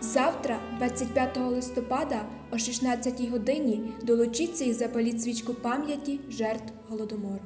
Завтра, 25 листопада, о 16 годині, долучіться і запаліть свічку пам'яті жертв голодомору.